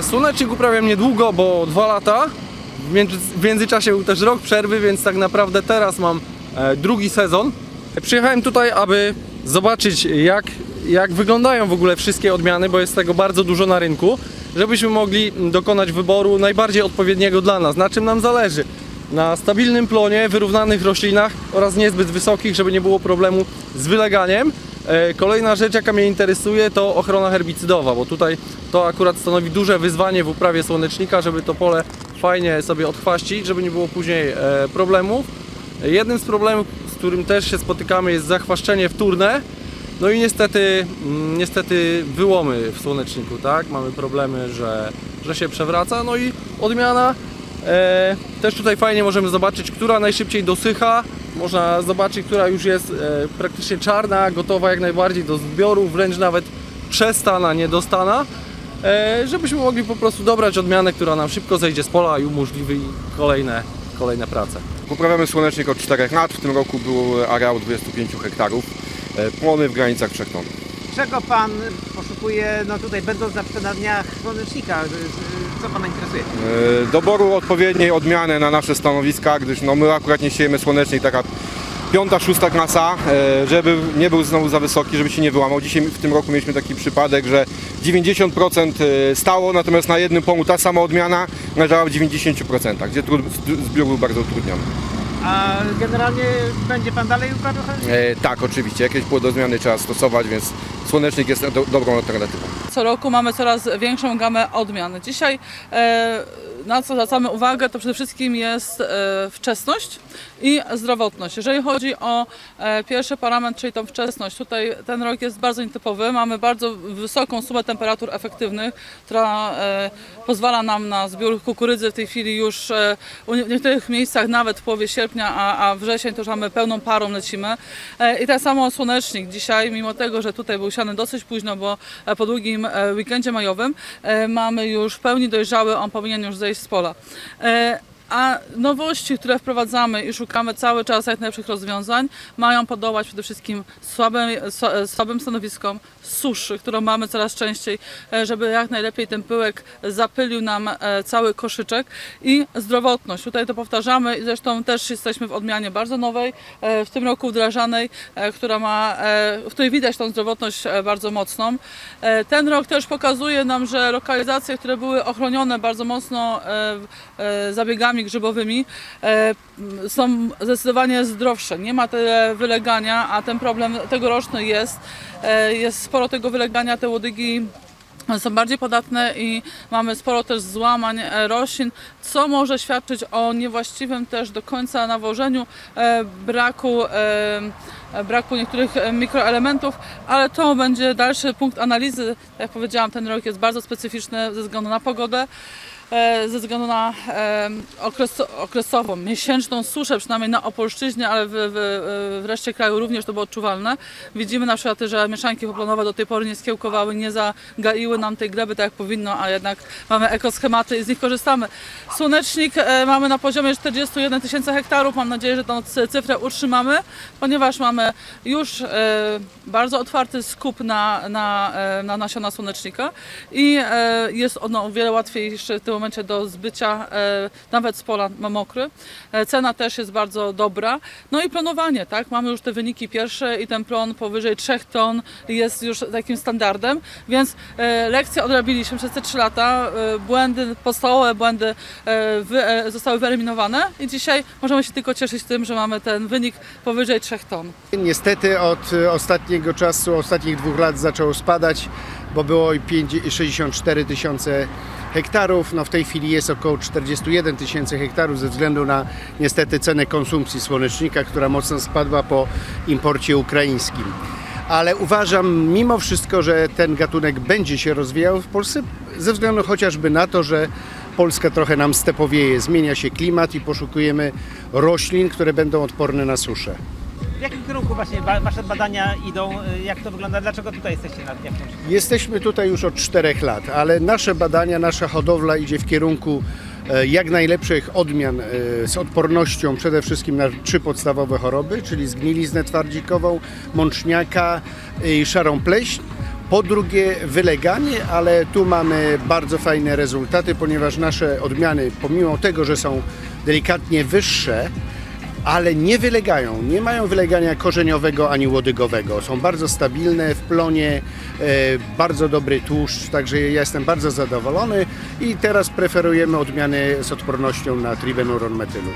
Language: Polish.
Słonecznik uprawiam niedługo, bo dwa lata. W, między, w międzyczasie był też rok przerwy, więc tak naprawdę teraz mam e, drugi sezon. Przyjechałem tutaj, aby zobaczyć jak, jak wyglądają w ogóle wszystkie odmiany, bo jest tego bardzo dużo na rynku, żebyśmy mogli dokonać wyboru najbardziej odpowiedniego dla nas, na czym nam zależy. Na stabilnym plonie, wyrównanych roślinach oraz niezbyt wysokich, żeby nie było problemu z wyleganiem. E, Kolejna rzecz, jaka mnie interesuje, to ochrona herbicydowa, bo tutaj to akurat stanowi duże wyzwanie w uprawie słonecznika, żeby to pole fajnie sobie odchwaścić, żeby nie było później e, problemów. Jednym z problemów, z którym też się spotykamy, jest zachwaszczenie wtórne. No i niestety, mm, niestety wyłomy w słoneczniku, tak? Mamy problemy, że, że się przewraca. No i odmiana też tutaj fajnie możemy zobaczyć, która najszybciej dosycha. Można zobaczyć, która już jest e, praktycznie czarna, gotowa jak najbardziej do zbioru, wręcz nawet przestana, niedostana. E, żebyśmy mogli po prostu dobrać odmianę, która nam szybko zejdzie z pola i umożliwi kolejne, kolejne prace. Uprawiamy słonecznik od 4 lat. W tym roku był areał 25 hektarów. E, Plony w granicach 3 ton. Czego pan poszukuje, no tutaj będąc na przykład na dniach słonecznika, co pana interesuje? E, Doboru odpowiedniej odmiany na nasze stanowiska, gdyż no, my akurat nie siejemy słonecznik, taka piąta, szósta klasa, e, żeby nie był znowu za wysoki, żeby się nie wyłamał. Dzisiaj w tym roku mieliśmy taki przypadek, że 90% stało, natomiast na jednym polu ta sama odmiana leżała w 90%, gdzie zbiór był bardzo utrudniony. A generalnie będzie pan dalej uprawiał? E, tak, oczywiście, jakieś płodozmiany trzeba stosować, więc słonecznik jest do, dobrą alternatywą. Co roku mamy coraz większą gamę odmian. Dzisiaj e, na co zwracamy uwagę, to przede wszystkim jest e, wczesność i zdrowotność. Jeżeli chodzi o e, pierwszy parametr, czyli tą wczesność, tutaj ten rok jest bardzo nietypowy. Mamy bardzo wysoką sumę temperatur efektywnych, która e, pozwala nam na zbiór kukurydzy w tej chwili już w niektórych miejscach nawet w połowie sierpnia, a, wrzesień to już mamy pełną parą lecimy. I tak samo słonecznik dzisiaj, mimo tego, że tutaj był siany dosyć późno, bo po długim weekendzie majowym mamy już w pełni dojrzały, on powinien już zejść z pola. E, A nowości, które wprowadzamy i szukamy cały czas jak najlepszych rozwiązań, mają podołać przede wszystkim słabym, sła- słabym stanowiskom, suszy, którą mamy coraz częściej, e, żeby jak najlepiej ten pyłek zapylił nam e, cały koszyczek i zdrowotność. Tutaj to powtarzamy i zresztą też jesteśmy w odmianie bardzo nowej, e, w tym roku wdrażanej, która ma, w której widać tą zdrowotność bardzo mocną. Ten rok też pokazuje nam, że lokalizacje, które były ochronione bardzo mocno e, grzybowymi, e, są zdecydowanie zdrowsze. Nie ma tyle wylegania, a ten problem tegoroczny jest. E, Jest sporo tego wylegania, te łodygi są bardziej podatne i mamy sporo też złamań e, roślin, co może świadczyć o niewłaściwym też do końca nawożeniu, braku, braku niektórych mikroelementów, ale to będzie dalszy punkt analizy. Tak Jak powiedziałam, ten rok jest bardzo specyficzny ze względu na pogodę. E, Ze względu na okres, okresową, miesięczną suszę, przynajmniej na Opolszczyźnie, ale w, w, w reszcie kraju również to było odczuwalne. Widzimy na przykład, że mieszanki poplonowe do tej pory nie skiełkowały, nie zagaiły nam tej gleby tak jak powinno, a jednak mamy ekoschematy i z nich korzystamy. Słonecznik e, mamy na poziomie 41 tysięcy hektarów. Mam nadzieję, że cy- cyfrę utrzymamy, ponieważ mamy już e, bardzo otwarty skup na, na, na nasiona słonecznika i jest ono o wiele łatwiejsze w tym momencie do zbycia, e, nawet z pola mokry. E, Cena też jest bardzo dobra. No i planowanie, tak? Mamy już te wyniki pierwsze i ten plon powyżej 3 ton jest już takim standardem, więc e, lekcje odrabiliśmy przez te 3 lata. Błędy, podstawowe błędy zostały wyeliminowane i dzisiaj możemy się tylko cieszyć tym, że mamy ten wynik powyżej 3 ton. Niestety od ostatniego czasu, ostatnich dwóch lat zaczęło spadać, bo było i pięć- 64 tysiące hektarów. No w tej chwili jest około 41 tysięcy hektarów ze względu na niestety cenę konsumpcji słonecznika, która mocno spadła po imporcie ukraińskim. Ale uważam mimo wszystko, że ten gatunek będzie się rozwijał w Polsce ze względu chociażby na to, że Polska trochę nam stepowieje, zmienia się klimat i poszukujemy roślin, które będą odporne na suszę. W jakim kierunku właśnie wasze badania idą? Y, Jak to wygląda? Dlaczego tutaj jesteście na dniach? Jesteśmy tutaj już od czterech lat, ale nasze badania, nasza hodowla idzie w kierunku e, jak najlepszych odmian e, z odpornością przede wszystkim na trzy podstawowe choroby, czyli zgniliznę twardzikową, mączniaka i szarą pleśń Po drugie wyleganie, ale tu mamy bardzo fajne rezultaty, ponieważ nasze odmiany, pomimo tego, że są delikatnie wyższe, ale nie wylegają, nie mają wylegania korzeniowego ani łodygowego. Są bardzo stabilne w plonie, e, bardzo dobry tłuszcz, także ja jestem bardzo zadowolony i teraz preferujemy odmiany z odpornością na tribenuron metylu.